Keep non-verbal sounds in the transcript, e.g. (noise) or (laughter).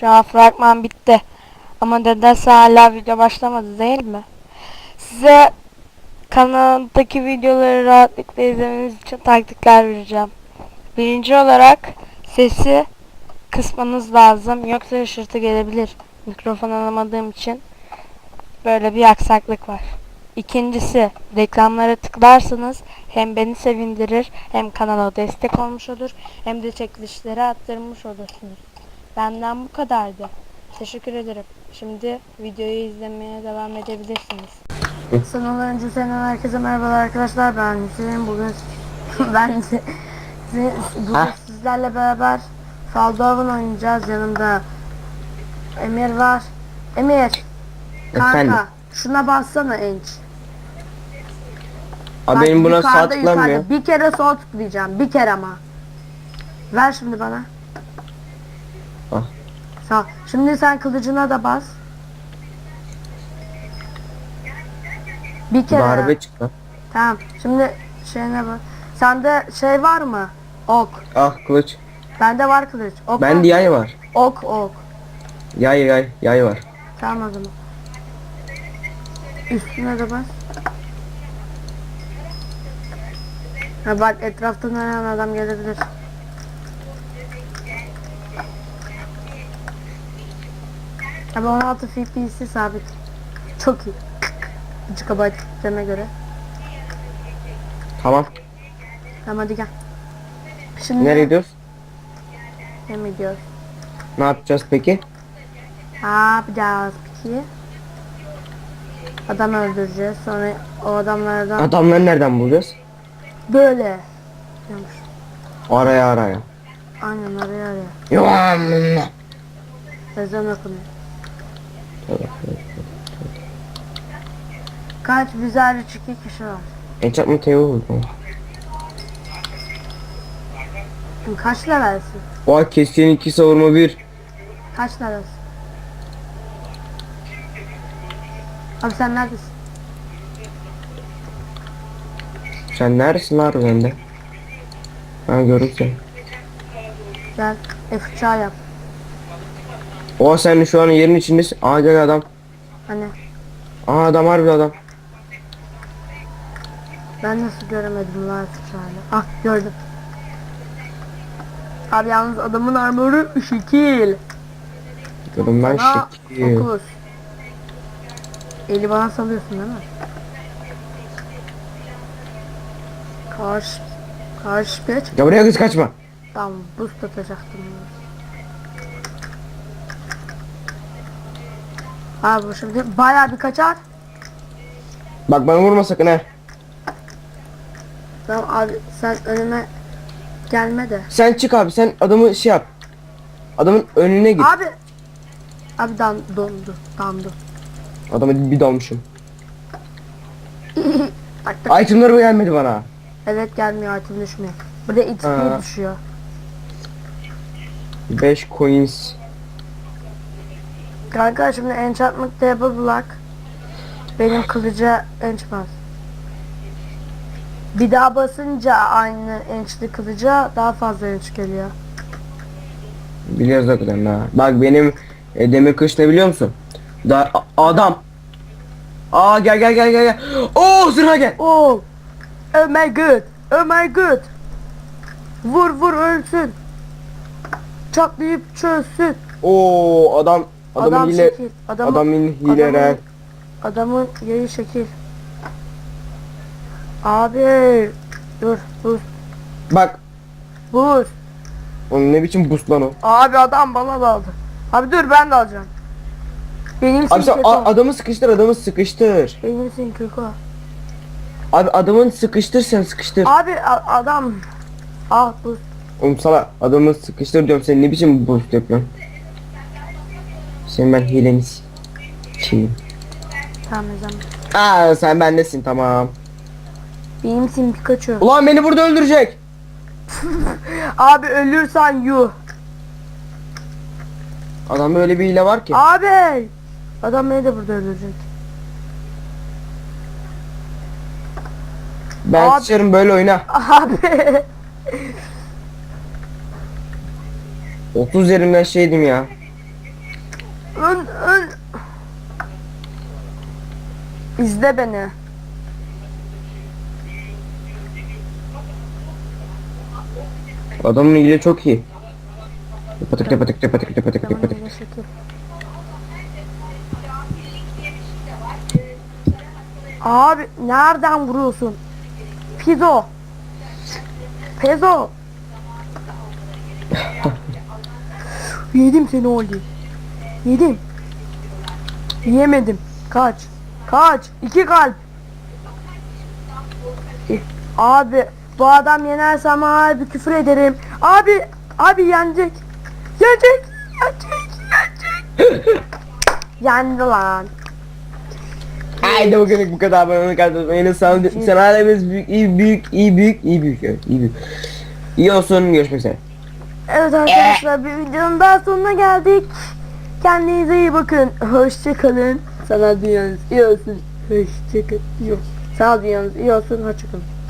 Şu an fragman bitti. Ama nedense hala video başlamadı değil mi? Size kanaldaki videoları rahatlıkla izlemeniz için taktikler vereceğim. Birinci olarak sesi kısmanız lazım. Yoksa ışırtı gelebilir. Mikrofon alamadığım için böyle bir aksaklık var. İkincisi reklamlara tıklarsanız hem beni sevindirir hem kanala destek olmuş olur hem de çekilişleri arttırmış olursunuz. Benden bu kadardı. Teşekkür ederim. Şimdi videoyu izlemeye devam edebilirsiniz. Sanal öncesinden herkese merhabalar arkadaşlar. Ben Hüseyin. Bugün (laughs) ben bugün sizlerle beraber Faldovan oynayacağız. Yanımda Emir var. Emir. Kanka Efendim? şuna bassana enç. Abi Bak, benim buna sağ yukarıda, tıklamıyor. yukarıda. Bir kere sol tıklayacağım. Bir kere ama. Ver şimdi bana. Ah. Sağ. Şimdi sen kılıcına da bas. Bir kere. Darbe çıktı. Tamam. Şimdi şeyine bak. Sende şey var mı? Ok. Ah kılıç. Bende var kılıç. Ok. Bende yay var. Ok ok. Yay yay yay var. Tamam o zaman. Üstüne de bas. Ha bak etraftan an adam gelebilir. Abi 16 FPS sabit. Çok iyi. GB deme göre. Tamam. Tamam hadi gel. Şimdi Nereye gidiyoruz? Ne gidiyoruz? Ne yapacağız peki? Ne yapacağız peki? Adam öldüreceğiz. Sonra o adamlardan Adamları nereden bulacağız? böyle. Diyormuş. Araya araya. Aynen araya araya. Yuvam. Ezan okunuyor. Kaç güzel üç iki kişi var. Enchant mı teo oldu? Şimdi kaç levelsin? Oha keskin iki savurma bir. Kaç levelsin? Abi sen neredesin? Sen neredesin lan bende? Ben gördüm seni. Gel F3 yap. Oha sen şu an yerin içindesin. Aa gel adam. Hani Aa adam harbi adam. ben nasıl göremedim lan F3 Ah gördüm. Abi yalnız adamın armoru şekil. Gördüm ben Bana şekil. dokuz. Eli bana salıyorsun değil mi? Karşı Karşı geç. Ya buraya kız kaçma. Tamam boost atacaktım. Abi bu şimdi bayağı bir kaçar. Bak bana vurma sakın ha. Tamam abi sen önüme gelme de. Sen çık abi sen adamı şey yap. Adamın önüne git. Abi. Abi dan dondu. Dandu. Adamı bir dalmışım. (laughs) Tak tak. Itemları bu gelmedi bana. Evet gelmiyor item düşmüyor. Burada XP düşüyor. 5 coins. Kanka şimdi enchantment table bulak. Benim kılıca ench bas. Bir daha basınca aynı enchli kılıca daha fazla ench geliyor. Biliyoruz o kadar ha. Bak benim e, demir kılıç ne biliyor musun? Da adam. Aa gel gel gel gel gel. Oo zırha gel. Oh! Oh my god! Oh my god! Vur vur ölsün! Çatlayıp çözsün! Oo adam adamın Adam hile şekil. Adamın, adamın hile adamın- adamın yayı şekil. Abi! Dur buz Bak buz. onun ne biçim boost lan o. Abi adam bana daldı. Abi dur ben de alacağım. Benim Abi sen a- adamı sıkıştır adamı sıkıştır. Benim sin kötü. Abi adamın sıkıştır sen sıkıştır. Abi adam. Ah buz. Oğlum sana adamı sıkıştır diyorum sen ne biçim boost yapıyorsun. Sen ben hileni s**eyim. Tamam o zaman. Aa sen bendesin tamam. Benim sin Pikachu. Ulan beni burada öldürecek. (laughs) Abi ölürsen yuh. Adam böyle bir hile var ki. Abi! Adam beni de burada öldürecek. Ben Abi- sıçarım böyle oyna. (laughs) Abi! 30 yerimden şeydim ya. Ön, ön. İzle beni. Adamın ilgili çok iyi. Patık patık patık patık patık patık patık. Abi nereden vuruyorsun? Pizo. Pezo. (laughs) Yedim seni Oli. Yedim. Yemedim. Kaç. Kaç. İki kalp. Abi bu adam yenersem abi küfür ederim. Abi abi yenecek. Yenecek. Yenecek. Yenecek. (laughs) Yendi lan. Haydi bugünlük bu kadar onu kaldım. Sen ailemiz büyük, iyi büyük, iyi büyük, iyi büyük, iyi büyük. İyi olsun, görüşmek üzere. Evet arkadaşlar bir videonun daha sonuna geldik. Kendinize iyi bakın. Hoşçakalın. Sana dünyanız iyi olsun. Hoşçakalın. Yok. Sağ dünyanız iyi olsun. Hoşçakalın.